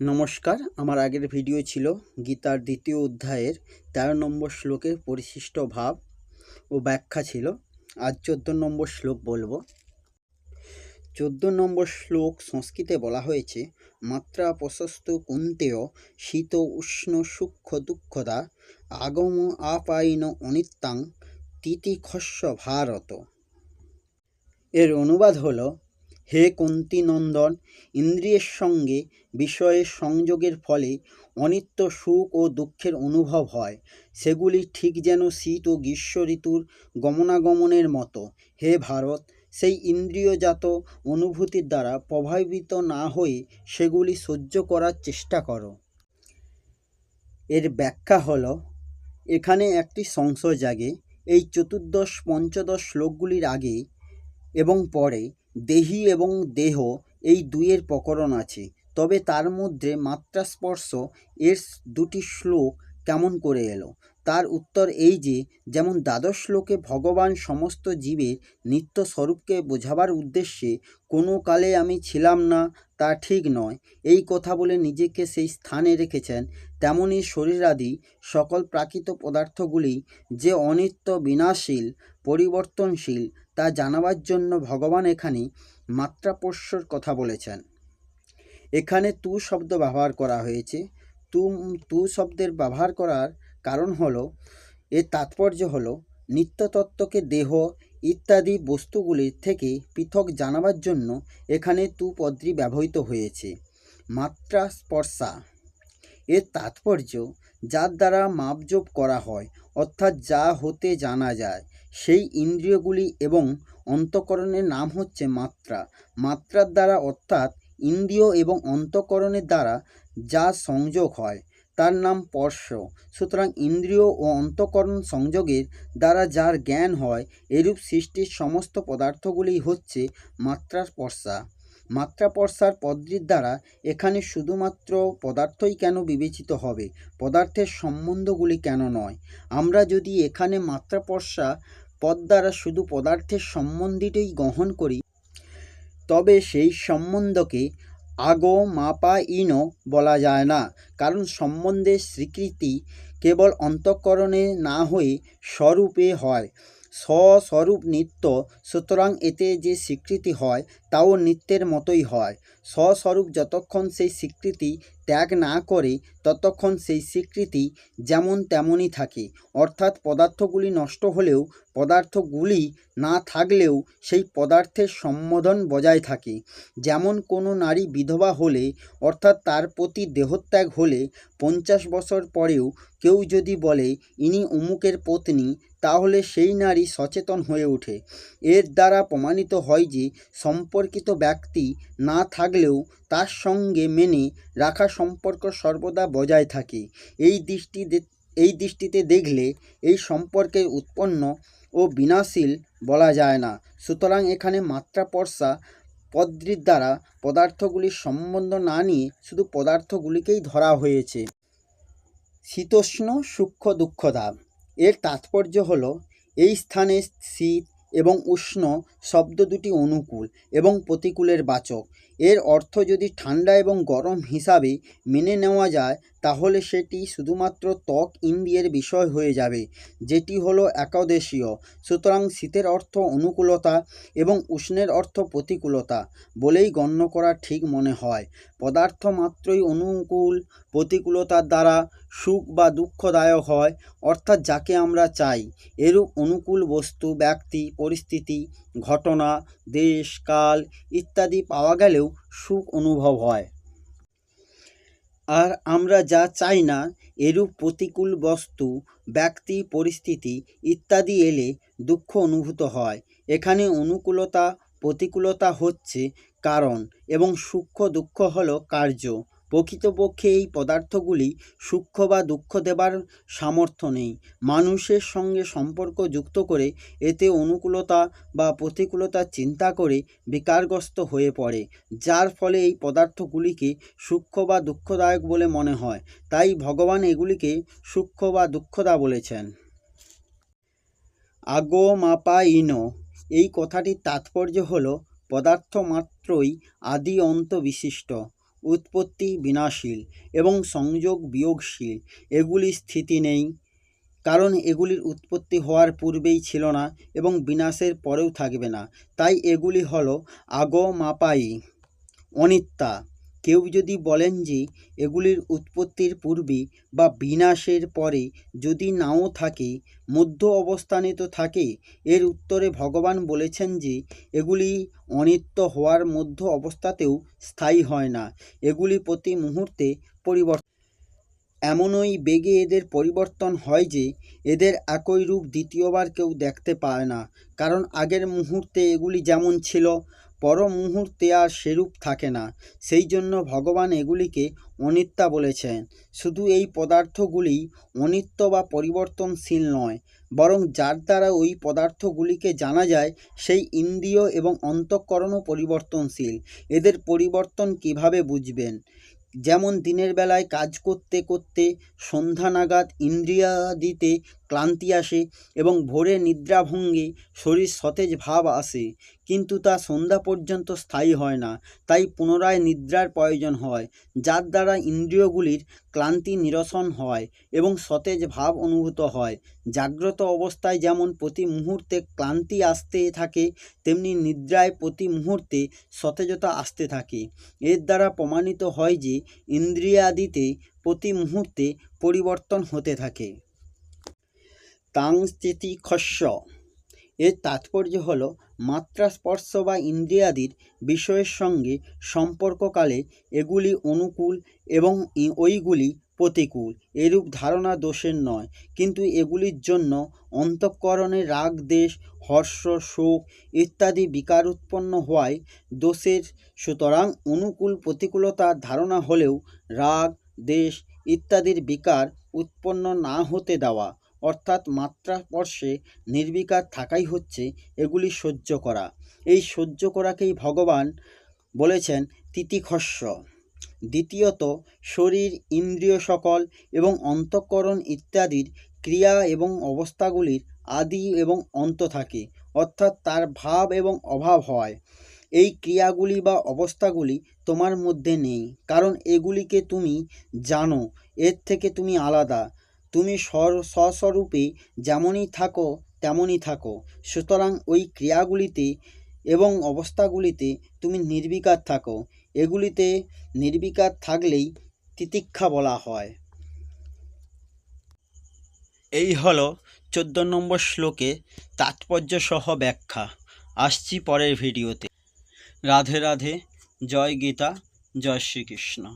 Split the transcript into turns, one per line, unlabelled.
নমস্কার, আমার আগের ভিডিও ছিল গীতার দ্বিতীয় অধ্যায়ের তেরো নম্বর শ্লোকের পরিশিষ্ট ভাব ও ব্যাখ্যা ছিল। আজ চোদ্দ নম্বর শ্লোক বলব। চোদ্দ নম্বর শ্লোক সংস্কৃতে বলা হয়েছে, মাত্রা প্রশস্ত কুন্তেয় শীত উষ্ণ সূক্ষ্ম দুঃখদা আগম আপাইন অনিত্যাং তিতিখস্য ভারত। এর অনুবাদ হলো হে কুন্তি নন্দন ইন্দ্রিয়ের সঙ্গে বিষয়ের সংযোগের ফলে অনিত্য সুখ ও দুঃখের অনুভব হয়। সেগুলি ঠিক যেন শীত ও গ্রীষ্ম ঋতুর গমনাগমনের মতো। হে ভারত, সেই ইন্দ্রিয়জাত অনুভূতির দ্বারা প্রভাবিত না হয়ে সেগুলি সহ্য করার চেষ্টা করো। এর ব্যাখ্যা হলো, এখানে একটি সংশয় জাগে। এই চতুর্দশ, পঞ্চদশ শ্লোকগুলির আগে এবং পরে দেহি এবং দেহ এই দুইয়ের প্রকরণ আছে। তবে তার মধ্যে মাত্রা স্পর্শ এর দুটি শ্লোক কেমন করে এলো? তার উত্তর এই যে, যেমন দ্বাদশ শ্লোকে ভগবান সমস্ত জীবের নিত্য স্বরূপকে বোঝাবার উদ্দেশ্যে, কোনো কালে আমি ছিলাম না, তা ঠিক নয়। এই কথা বলে নিজেকে সেই স্থানে রেখেছেন। তেমনি শরীরাদি সকল প্রাকৃত পদার্থগুলি যে অনিত্য বিনাশীল, পরিবর্তনশীল তা জানাবার জন্য ভগবান এখানে মাত্রাপস্যর কথা বলেছেন। এখানে তু শব্দ ব্যবহার করা হয়েছে। তু তু শব্দের ব্যবহার করার কারণ হলো, এর তাৎপর্য হলো, নিত্যতত্ত্বকে দেহ ইত্যাদি বস্তুগুলির থেকে পৃথক জানাবার জন্য এখানে তু পদ্রি ব্যবহৃত হয়েছে। মাত্রা স্পর্শা এর তাৎপর্য, যার দ্বারা মাপজোপ করা হয়, অর্থাৎ যা হতে জানা যায় সেই ইন্দ্রিয়গুলি এবং অন্তঃকরণের নাম হচ্ছে মাত্রা। মাত্রার দ্বারা অর্থাৎ ইন্দ্রিয় এবং অন্তঃকরণের দ্বারা যা সংযোগ হয়, তার নাম স্পর্শ। সুতরাং ইন্দ্রিয় ও অন্তঃকরণ সংযোগের দ্বারা যার জ্ঞান হয়, এরূপ সৃষ্টির সমস্ত পদার্থগুলি হচ্ছে মাত্রার পর্ষা মাত্রাপর্ষার পদ্রির দ্বারা এখানে শুধুমাত্র পদার্থই কেন বিবেচিত হবে? পদার্থের সম্বন্ধগুলি কেন নয়? আমরা যদি এখানে মাত্রা মাত্রাপর্ষা পদ দ্বারা শুধু পদার্থের সম্বন্ধীটাই গ্রহণ করি, তবে সেই সম্বন্ধকে আগো, মাপা, ইনো বলা যায় না। কারণ সম্বন্ধের স্বীকৃতি কেবল অন্তঃকরণে না হয়ে স্বরূপে হয়। স্বস্বরূপ নিত্য, সুতরাং এতে যে স্বীকৃতি হয়, তাও নিত্যের মতোই হয়। স্বস্বরূপ যতক্ষণ সেই স্বীকৃতি ত্যাগ না করে ততক্ষণ সেই স্বীকৃতি যেমন তেমনই থাকে। অর্থাৎ পদার্থগুলি নষ্ট হলেও পদার্থগুলি না থাকলেও সেই পদার্থের সম্বোধন বজায় থাকে। যেমন কোনো নারী বিধবা হলে, অর্থাৎ তার প্রতি দেহত্যাগ হলে পঞ্চাশ বছর পরেও কেউ যদি বলে, ইনি অমুকের পত্নী তাহলে সেই নারী সচেতন হয়ে ওঠে। এর দ্বারা প্রমাণিত হয় যে, সম্পর্কিত ব্যক্তি না থাকলেও তার সঙ্গে মেনে রাখা সম্পর্ক সর্বদা বজায় থাকে। এই দৃষ্টি এই দৃষ্টিতে দেখলে এই সম্পর্কের উৎপন্ন ও বিনাশীল বলা যায় না। সুতরাং এখানে মাত্রা মাত্রাপর্ষা পদ্রির দ্বারা পদার্থগুলির সম্বন্ধ না নিয়ে শুধু পদার্থগুলিকেই ধরা হয়েছে। শীতোষ্ণ সূক্ষ্ম দুঃখদা এর তাৎপর্য হল, এই স্থানে শীত এবং উষ্ণ শব্দ দুটি অনুকূল এবং প্রতিকূলের বাচক। এর অর্থ যদি ঠান্ডা এবং গরম হিসাবে মেনে নেওয়া যায়, তাহলে সেটি শুধুমাত্র ত্বক ইন্দ্রিয়ের বিষয় হয়ে যাবে, যেটি হলো একাদেশীয়। সুতরাং শীতের অর্থ অনুকূলতা এবং উষ্ণের অর্থ প্রতিকূলতা বলেই গণ্য করা ঠিক মনে হয়। পদার্থ মাত্রই অনুকূল, প্রতিকূলতার দ্বারা সুখ বা দুঃখদায়ক হয়, অর্থাৎ যাকে আমরা চাই, এরূপ অনুকূল বস্তু, ব্যক্তি, পরিস্থিতি ঘটনা, দেশ, কাল ইত্যাদি পাওয়া গেলেও সুখ অনুভব হয়। আর আমরা যা চাই না, এরূপ প্রতিকূল বস্তু, ব্যক্তি, পরিস্থিতি ইত্যাদি এলে দুঃখ অনুভূত হয়। এখানে অনুকূলতা, প্রতিকূলতা হচ্ছে কারণ এবং সূক্ষ্ম দুঃখ হলো কার্য। প্রকৃতপক্ষে এই পদার্থগুলি সূক্ষ্ম বা দুঃখ দেবার সামর্থ্য নেই। মানুষের সঙ্গে সম্পর্ক যুক্ত করে এতে অনুকূলতা বা প্রতিকূলতা চিন্তা করে বিকারগ্রস্ত হয়ে পড়ে, যার ফলে এই পদার্থগুলিকে সূক্ষ্ম বা দুঃখদায়ক বলে মনে হয়। তাই ভগবান এগুলিকে সূক্ষ্ম বা দুঃখদা বলেছেন। আগো মাপা ইনো। এই কথাটির তাৎপর্য হলো পদার্থ মাত্রই আদি অন্ত বিশিষ্ট। উৎপত্তি বিনাশীল এবং সংযোগ বিয়োগশীল। এগুলি স্থিতি নেই, কারণ এগুলির উৎপত্তি হওয়ার পূর্বেই ছিল না এবং বিনাশের পরেও থাকবে না। তাই এগুলি হলো আগমাপায়ী, অনিত্যা কেউ যদি বলেন যে এগুলির উৎপত্তির পূর্বে বা বিনাশের পরে যদি নাও থাকে, মধ্য অবস্থানে তো থাকে, এর উত্তরে ভগবান বলেছেন যে এগুলি অনিত্য হওয়ার মধ্য অবস্থাতেও স্থায়ী হয় না, এগুলি প্রতি মুহূর্তে পরিবর্তন এমনই বেগে এদের পরিবর্তন হয় যে এদের একই রূপ দ্বিতীয়বার কেউ দেখতে পায় না, কারণ আগের মুহূর্তে এগুলি যেমন ছিল পর মুহূর্তে আর সেরূপ থাকে না। সেই জন্য ভগবান এগুলিকে অনিত্যা বলেছেন। শুধু এই পদার্থগুলি অনিত্য বা পরিবর্তনশীল নয়, বরং যার দ্বারা ওই পদার্থগুলিকে জানা যায়, সেই ইন্দ্রিয় এবং অন্তঃকরণও পরিবর্তনশীল। এদের পরিবর্তন কীভাবে বুঝবেন? যেমন দিনের বেলায় কাজ করতে করতে সন্ধ্যা নাগাদ ইন্দ্রিয়াদিতে ক্লান্তি আসে এবং ভোরে নিদ্রাভঙ্গে শরীর সতেজ ভাব আসে। কিন্তু তা সন্ধ্যা পর্যন্ত স্থায়ী হয় না, তাই পুনরায় নিদ্রার প্রয়োজন হয়, যার দ্বারা ইন্দ্রিয়গুলির ক্লান্তি নিরসন হয় এবং সতেজ ভাব অনুভূত হয়। জাগ্রত অবস্থায় যেমন প্রতি মুহূর্তে ক্লান্তি আসতে থাকে, তেমনি নিদ্রায় প্রতি মুহূর্তে সতেজতা আসতে থাকে। এর দ্বারা প্রমাণিত হয় যে, ইন্দ্রিয়াদিতে প্রতি মুহূর্তে পরিবর্তন হতে থাকে। তাং স্থিতি খস্য এর তাৎপর্য হল মাত্রা স্পর্শ বা ইন্দ্রিয়াদির বিষয়ের সঙ্গে সম্পর্ককালে এগুলি অনুকূল এবং ওইগুলি প্রতিকূল। এরূপ ধারণা দোষের নয়, কিন্তু এগুলির জন্য অন্তঃকরণে রাগ, দেশ, হর্ষ, শোক ইত্যাদি বিকার উৎপন্ন হওয়ায় দোষের। সুতরাং অনুকূল প্রতিকূলতার ধারণা হলেও রাগ, দেশ ইত্যাদির বিকার উৎপন্ন না হতে দেওয়া অর্থাৎ মাত্রা স্পর্শে নির্বিকার থাকাই হচ্ছে এগুলি সহ্য করা। এই সহ্য করাকেই ভগবান বলেছেন তিতিখস্য। দ্বিতীয়ত, শরীর, ইন্দ্রিয় সকল এবং অন্তঃকরণ ইত্যাদির ক্রিয়া এবং অবস্থাগুলির আদি এবং অন্ত থাকে, অর্থাৎ তার ভাব এবং অভাব হয়। এই ক্রিয়াগুলি বা অবস্থাগুলি তোমার মধ্যে নেই, কারণ এগুলিকে তুমি জানো, এর থেকে তুমি আলাদা। তুমি স্বর, স্বস্বরূপে যেমনই থাকো, তেমনই থাকো। সুতরাং ওই ক্রিয়াগুলিতে এবং অবস্থাগুলিতে তুমি নির্বিকার থাকো। এগুলিতে নির্বিকার থাকলেই তিতিক্ষা বলা হয়। এই হলো চোদ্দ নম্বর শ্লোকে তাৎপর্য সহ ব্যাখ্যা। আসছি পরের ভিডিওতে। রাধে রাধে। জয় গীতা। জয় শ্রীকৃষ্ণ।